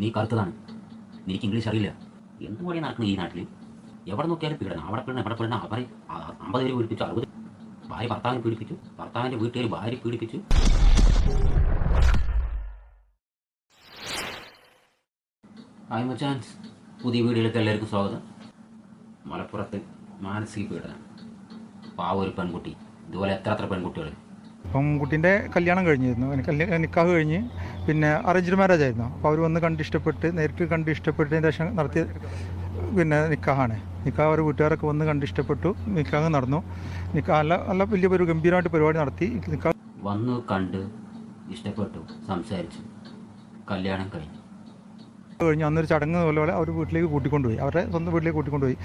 നീ കറുത്തതാണ്. നിനക്ക് ഇംഗ്ലീഷ് അറിയില്ല. എന്ത് പോലെ നടക്കുന്നത് ഈ നാട്ടിൽ എവിടെ നോക്കിയാലും പീഡനം. അവിടെ പീഡനം എവിടെ പീഡനം അവരെ ആ- അമ്പത് പേര് പീഡിപ്പിച്ചു അറുപത് ഭാര്യ ഭർത്താവിനെ പീഡിപ്പിച്ചു ഭർത്താവിന്റെ വീട്ടുകാർ ഭാര്യ പീഡിപ്പിച്ചു. ഹായ് മച്ചാൻസ്. പുതിയ വീഡിയോയിലേക്ക് എല്ലാവർക്കും സ്വാഗതം. മലപ്പുറത്ത് മാനസിക പീഡനം. പാവ ഒരു പെൺകുട്ടി. ഇതുപോലെ എത്ര എത്ര പെൺകുട്ടികൾ പെൺകുട്ടിന്റെ കുട്ടീന്റെ കല്യാണം കഴിഞ്ഞിരുന്നു. നിക്കാഹ് കഴിഞ്ഞ് പിന്നെ അറേഞ്ച്ഡ് മാരേജ് ആയിരുന്നു. അപ്പോൾ അവർ വന്ന് കണ്ട് ഇഷ്ടപ്പെട്ട് നേരിട്ട് കണ്ട് ഇഷ്ടപ്പെട്ടതിന് ശേഷം നടത്തിയ പിന്നെ നിക്കാഹാണ്. നിക്കാഹ് അവർ വീട്ടുകാരൊക്കെ വന്ന് കണ്ട് ഇഷ്ടപ്പെട്ടു. നിക്കാഹ് നടന്നു. നിക്കാഹ് നല്ല നല്ല വലിയ ഒരു ഗംഭീരമായിട്ട് പരിപാടി നടത്തി. നിക്കാഹ് വന്നു കണ്ട് ഇഷ്ടപ്പെട്ടു സംസാരിച്ചു. കല്യാണം കഴിഞ്ഞു. കഴിഞ്ഞ് അന്നൊരു ചടങ്ങ് പോലെ അവർ വീട്ടിലേക്ക് കൂട്ടിക്കൊണ്ടുപോയി. അവരുടെ സ്വന്തം വീട്ടിലേക്ക് കൂട്ടിക്കൊണ്ടുപോയി.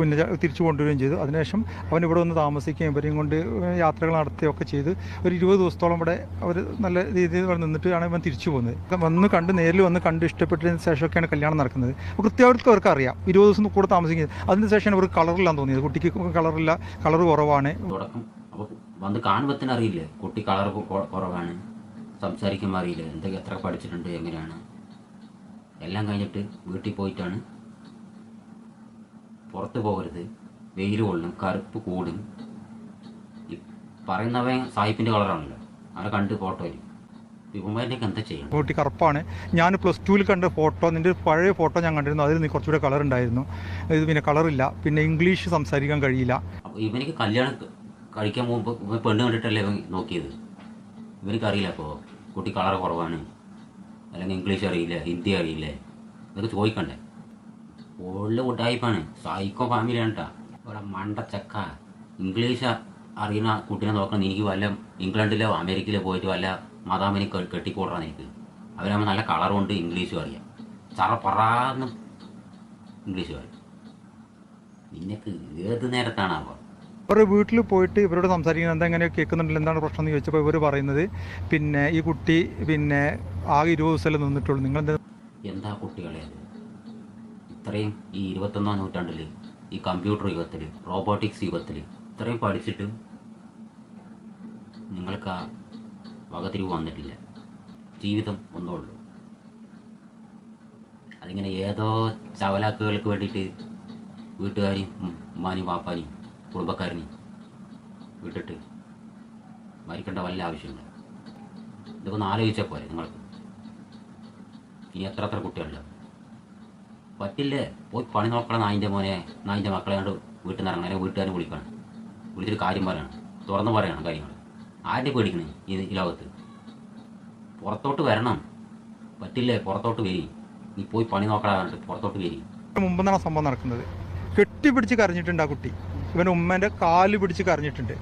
പിന്നെ തിരിച്ചു കൊണ്ടുവരികയും ചെയ്തു. അതിനുശേഷം അവൻ ഇവിടെ വന്ന് താമസിക്കുകയും ഇവരെയും കൊണ്ട് യാത്രകൾ നടത്തുകയൊക്കെ ചെയ്ത് ഒരു ഇരുപത് ദിവസത്തോളം ഇവിടെ അവർ നല്ല രീതിയിൽ നിന്നിട്ടാണ് ഇവൻ തിരിച്ചു പോകുന്നത്. വന്ന് കണ്ട് നേരിൽ വന്ന് കണ്ട് ഇഷ്ടപ്പെട്ടതിന് ശേഷമൊക്കെയാണ് കല്യാണം നടക്കുന്നത്. കൃത്യമായിട്ട് അവർക്ക് അറിയാം. ഇരുപത് ദിവസം കൂടെ താമസിക്കുന്നത്. അതിന് ശേഷമാണ് അവർക്ക് കളറില്ലാന്ന് തോന്നിയത്. കുട്ടിക്ക് കളറില്ല കളർ കുറവാണ്. വന്ന് കാണുമ്പോൾ തന്നെ അറിയില്ലേ? കുട്ടി കളർ കുറവാണ്. സംസാരിക്കുമ്പോൾ അറിയില്ലേ? എന്തൊക്കെ എത്ര പഠിച്ചിട്ടുണ്ട്? എങ്ങനെയാണ്? എല്ലാം കഴിഞ്ഞിട്ട് വീട്ടിൽ പോയിട്ടാണ് പുറത്ത് പോകരുത്. വെയിൽ കൊള്ളും കറുപ്പ് കൂടും. ഈ പറയുന്നവൻ സായിപ്പിന്റെ കളറാണല്ലോ. അവരെ കണ്ട് ഫോട്ടോ വരും കുട്ടി കറുപ്പാണ്. ഞാൻ പ്ലസ് ടുവിൽ കണ്ട ഫോട്ടോ നിന്റെ പഴയ ഫോട്ടോ ഞാൻ കണ്ടിരുന്നു. അതിൽ നീ കുറച്ചുകൂടെ കളർ ഉണ്ടായിരുന്നു. ഇത് പിന്നെ കളറില്ല പിന്നെ ഇംഗ്ലീഷ് സംസാരിക്കാൻ കഴിയില്ല. ഇവനിക്ക് കല്യാണം കഴിക്കാൻ പോകുമ്പോൾ പെണ്ണ് കണ്ടിട്ടല്ലേ നോക്കിയത്? ഇവനിക്ക് അറിയില്ല അപ്പോൾ കുട്ടി കളർ കുറവാണ്. അല്ലെങ്കിൽ ഇംഗ്ലീഷ് അറിയില്ല ഹിന്ദി അറിയില്ല. ഇതൊക്കെ ചോദിക്കണ്ടേ? ഉള്ള കൂട്ടായ്പാണ് സൈക്കോ ഫാമിലിയാണ് കേട്ടോ ഇവിടെ ചക്ക. ഇംഗ്ലീഷ് അറിയുന്ന കുട്ടീനെ നോക്കണം. എനിക്ക് വല്ല ഇംഗ്ലണ്ടിലോ അമേരിക്കയിലോ പോയിട്ട് വല്ല മതാമിനെ കെ- കെട്ടിക്കൂടണം എനിക്ക്. അവരാകുമ്പോൾ നല്ല കളറുണ്ട് ഇംഗ്ലീഷും അറിയാം. ചറ ഇംഗ്ലീഷ് പറയും നിനക്ക് ഏത് നേരത്താണ് നേരത്താണാവോ? അവരുടെ വീട്ടിൽ പോയിട്ട് ഇവരോട് സംസാരിക്കുന്നത് എന്താ എങ്ങനെ കേൾക്കുന്നുണ്ടല്ലോ എന്താണ് പ്രശ്നം എന്ന് ചോദിച്ചപ്പോൾ ഇവർ പറയുന്നത് പിന്നെ ഈ കുട്ടി പിന്നെ ആകെ ഇരുപത് ദിവസമല്ലേ നിന്നിട്ടുള്ളൂ. നിങ്ങൾ എന്താ എന്താ കുട്ടികളെ ഇത്രയും ഈ ഇരുപത്തൊന്നാം നൂറ്റാണ്ടിൽ ഈ കമ്പ്യൂട്ടർ യുഗത്തിൽ റോബോട്ടിക്സ് യുഗത്തിൽ ഇത്രയും പഠിച്ചിട്ടും നിങ്ങൾക്ക് ആ വകതിരിവ് വന്നിട്ടില്ല. ജീവിതം ഒന്നേ ഉള്ളൂ അതിങ്ങനെ ഏതോ ചവലാക്കുകൾക്ക് വേണ്ടിയിട്ട് വീട്ടുകാരും ഉം, ഉമ്മാനെയും വാപ്പാനെയും കുടുംബക്കാരനെയും വിട്ടിട്ട് മരിക്കേണ്ട വല്ല ആവശ്യമില്ല. ഇതൊക്കെ ആലോചിച്ചാൽ പോരെ നിങ്ങൾക്ക് ഇനി എത്ര എത്ര കുട്ടികളുണ്ട്? പറ്റില്ലേ? പോയി പണി നോക്കണം നായിന്റെ മോനെ. നായിന്റെ മക്കളെ കണ്ട് വീട്ടിൽ നിന്ന് ഇറങ്ങാൻ. വീട്ടുകാരെ വിളിക്കണം. വിളിച്ചിട്ട് കാര്യം പറയണം. തുറന്ന് പറയണം കാര്യങ്ങൾ ആരുടെ പേടിക്കണേ ഈ ലോകത്ത്? പുറത്തോട്ട് വരണം. പറ്റില്ലേ? പുറത്തോട്ട് വരി. നീ പോയി പണി നോക്കടാ പുറത്തോട്ട് വരി. മുമ്പ് സംഭവം നടക്കുന്നത്? കെട്ടിപ്പിടിച്ച് കരഞ്ഞിട്ടുണ്ട് ആ കുട്ടി. ഇവന്റെ ഉമ്മന്റെ കാൽ പിടിച്ച് കരഞ്ഞിട്ടുണ്ട്.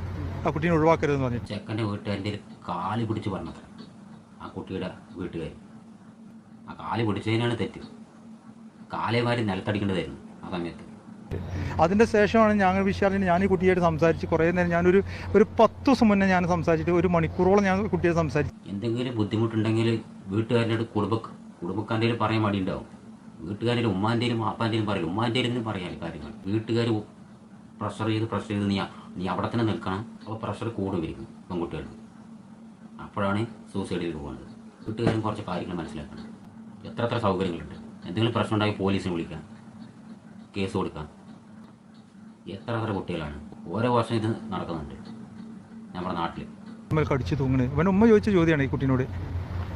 ആ കുട്ടീനെ ഒഴിവാക്കരുതെന്ന് പറഞ്ഞു ചെക്കന്റെ വീട്ടുകാരന്റെ കാൽ പിടിച്ച് പറഞ്ഞത്. ആ കുട്ടിയുടെ വീട്ടുകാർ ആ കാൽ പിടിച്ചതിനാണ് തെറ്റ്. കാലേമാരി നിലത്തടിക്കേണ്ടതായിരുന്നു ആ സമയത്ത്. അതിന്റെ ശേഷമാണ് ഞാൻ വിശാലിന് ഞാൻ ഈ കുട്ടിയായിട്ട് സംസാരിച്ച് കുറേ നേരം ഞാനൊരു ഒരു പത്ത് ദിവസം മുന്നേ ഞാൻ സംസാരിച്ചിട്ട് ഒരു മണിക്കൂറോളം ഞാൻ കുട്ടിയെ സംസാരിച്ചു. എന്തെങ്കിലും ബുദ്ധിമുട്ടുണ്ടെങ്കിൽ വീട്ടുകാരുടെ കുടുംബ കുടുംബക്കാരുടെ പറയാൻ മടിയുണ്ടാവും. വീട്ടുകാരുടെ ഉമ്മാന്റെയും അപ്പാന്റെയും പറയും. ഉമ്മാന്റെയും പറയാൻ കാര്യങ്ങൾ വീട്ടുകാർ പ്രഷർ ചെയ്ത് പ്രഷർ ചെയ്ത് നീ നീ അവിടെ തന്നെ നിൽക്കണം. അപ്പോൾ പ്രഷർ കൂടും ഇരിക്കും പെൺകുട്ടികൾക്ക്. അപ്പോഴാണ് സൂസൈഡിൽ പോകുന്നത് വീട്ടുകാരും കുറച്ച് കാര്യങ്ങൾ മനസ്സിലാക്കണം. എത്ര എത്ര സൗകര്യങ്ങളുണ്ട്. എന്തെങ്കിലും പ്രശ്നം ഉണ്ടായി പോലീസിനെ വിളിക്കാം. കേസ് കൊടുക്കാം. എത്ര എത്ര കുട്ടികളാണ്. ഓരോ വർഷം ഇത് നടക്കുന്നുണ്ട്. നമ്മുടെ നാട്ടിൽ ഇവൻ ഉമ്മ ചോദിച്ച ചോദ്യമാണ് ഈ കുട്ടീനോട്.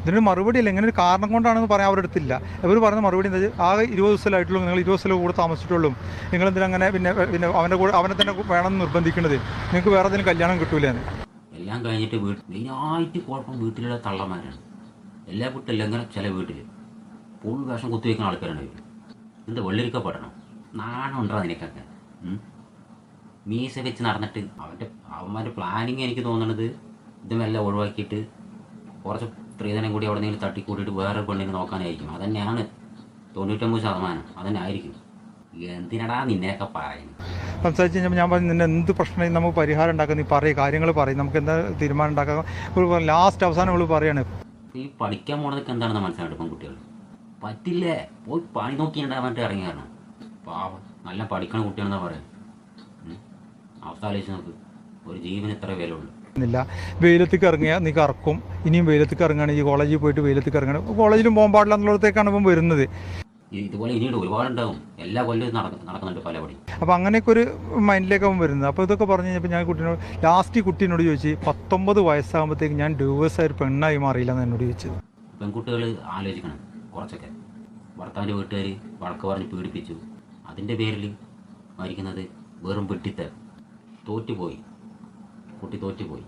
ഇതിനൊരു മറുപടി ഇല്ല. ഇങ്ങനെ ഒരു കാരണം കൊണ്ടാണെന്ന് പറയാൻ അവരുടെ അടുത്തില്ല. ഇവർ പറയുന്ന മറുപടി എന്താ ആകെ ഇരുപത് ദിവസമായിട്ടുള്ളൂ നിങ്ങൾ ഇരുപത് ദിവസം കൂടെ താമസിച്ചിട്ടുള്ളൂ. നിങ്ങൾ എന്തിനാ അങ്ങനെ പിന്നെ പിന്നെ അവന്റെ കൂടെ അവനെ തന്നെ വേണമെന്ന് നിർബന്ധിക്കുന്നത് നിങ്ങൾക്ക് വേറെ എന്തെങ്കിലും കല്യാണം കിട്ടൂലെന്ന്? എല്ലാം കഴിഞ്ഞിട്ട് വീട്ടിൽ മെയിനായിട്ട് കുഴപ്പം വീട്ടിലുള്ള തള്ളമാരാണ് എല്ലാ വീട്ടിലും അങ്ങനെ ചില വീട്ടിൽ ഫുൾ വേഷം കുത്തിവെക്കുന്ന ആൾക്കാരാണ് ഇവർ എന്താ വെള്ളരിക്കപ്പെടണം നാണം ഉണ്ടോ നിനക്കൊക്കെ? മീസ വെച്ച് നടന്നിട്ട് അവന്റെ അവന്മാരുടെ പ്ലാനിങ് എനിക്ക് തോന്നണത് ഇതുമെല്ലാം ഒഴിവാക്കിയിട്ട് കുറച്ച് സ്ത്രീധനം കൂടി അവിടെ നിന്ന് തട്ടിക്കൂട്ടിയിട്ട് വേറെ പെണ്ണിനെ നോക്കാനായിരിക്കും. അതന്നെയാണ് തൊണ്ണൂറ്റൊമ്പത് ശതമാനം. അതന്നെ ആയിരിക്കും എന്തിനടാ നിന്നെയൊക്കെ പറയുന്നത്? സംസാരിച്ച് കഴിഞ്ഞപ്പോൾ ഞാൻ പറഞ്ഞു നിന്നെ എന്ത് പ്രശ്നം നമുക്ക് പരിഹാരം ഉണ്ടാക്കാം. നീ പറയും കാര്യങ്ങൾ പറയും. നമുക്ക് എന്താ തീരുമാനം ഉണ്ടാക്കാം? ലാസ്റ്റ് അവസാനം അവൾ പറയാണ്. ഈ പഠിക്കാൻ പോണതൊക്കെ എന്താണെന്ന് മനസ്സിലായിട്ട് പെൺകുട്ടികൾ പറ്റില്ലേ? പോയി പണി നോക്കി ഉണ്ടാവാണ്ട് ഇറങ്ങിയാണ് പാവം. നല്ല പഠിക്കണ കുട്ടിയാണെന്നാ പറയാം. അവസ്ഥ ആലോചിച്ച് നോക്ക്. ഒരു ജീവന് ഇത്ര വില ഉള്ളു ഇല്ല വെയിലത്തേക്ക് ഇറങ്ങിയാൽ നീ കറക്കും. ഇനിയും വെയിലത്തേക്ക് ഈ കോളേജിൽ പോയിട്ട് വെയിലത്തേക്ക് ഇറങ്ങണം. കോളേജിലും പോകാൻ പാടില്ല എന്നുള്ളടത്തേക്കാണ് ഇപ്പം വരുന്നത്. ഇതുപോലെ ഇനിയുണ്ട് ഒരുപാടുണ്ടാവും. എല്ലാ കൊല്ലവും നടക്ക നടക്കുന്നുണ്ട് പലപടി. അപ്പോൾ അങ്ങനെയൊക്കെ ഒരു മൈൻഡിലേക്ക് അവൻ വരുന്നത്. അപ്പോൾ ഇതൊക്കെ പറഞ്ഞു കഴിഞ്ഞപ്പോൾ ഞാൻ കുട്ടീനോട് ലാസ്റ്റ് കുട്ടീനോട് ചോദിച്ചു പത്തൊമ്പത് വയസ്സാകുമ്പോഴത്തേക്ക് ഞാൻ ഡ്യൂവേഴ്സായ ഒരു പെണ്ണായി മാറിയില്ല എന്ന് എന്നോട് ചോദിച്ചത്. പെൺകുട്ടികൾ ആലോചിക്കണം കുറച്ചൊക്കെ. ഭർത്താവിന്റെ വീട്ടുകാർ വഴക്ക് പറഞ്ഞ് പീഡിപ്പിച്ചു. അതിന്റെ പേരിൽ മരിക്കുന്നത് വെറും വെട്ടിത്തൽ തോറ്റുപോയി. കുട്ടി തോറ്റുപോയി.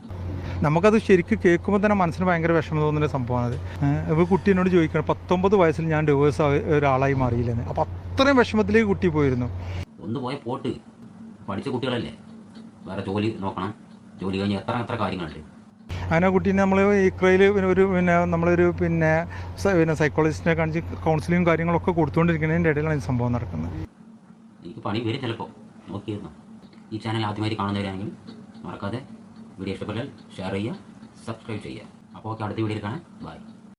നമുക്കത് ശരിക്കും കേൾക്കുമ്പോൾ തന്നെ മനസ്സിന് ഭയങ്കര വിഷമം തോന്നുന്ന സംഭവമാണത്. ഇപ്പോൾ കുട്ടീനോട് ചോദിക്കണം പത്തൊമ്പത് വയസ്സിൽ ഞാൻ ഡിവേഴ്സ് ഒരാളായി മാറിയില്ലെന്ന്. അപ്പം അത്രയും വിഷമത്തിലേക്ക് കുട്ടി പോയിരുന്നു. ഒന്ന് പോയ പോട്ട്. പഠിച്ച കുട്ടികളല്ലേ? വേറെ ജോലി നോക്കണം. ജോലി കഴിഞ്ഞ് എത്ര എത്ര കാര്യങ്ങളുണ്ട്? അങ്ങനെ കുട്ടീനെ നമ്മൾ ഇക്രയിൽ ഒരു പിന്നെ നമ്മളൊരു പിന്നെ പിന്നെ സൈക്കോളജിസ്റ്റിനെ കാണിച്ച് കൗൺസിലിങ്ങും കാര്യങ്ങളൊക്കെ കൊടുത്തുകൊണ്ടിരിക്കുന്നതിന്റെ ഇടയിലാണ് ഈ സംഭവം നടക്കുന്നത്. എനിക്ക് പണി വരും ചിലപ്പോൾ നോക്കിയിരുന്നു. ഈ ചാനൽ ആദ്യമായി കാണുന്നവരാണെങ്കിൽ മറക്കാതെ വീഡിയോ ഇഷ്ടപ്പെട്ടാൽ ഷെയർ ചെയ്യുക സബ്സ്ക്രൈബ് ചെയ്യുക. അപ്പോൾ ഓക്കെ അടുത്ത വീഡിയോയിൽ കാണാം. ബൈ.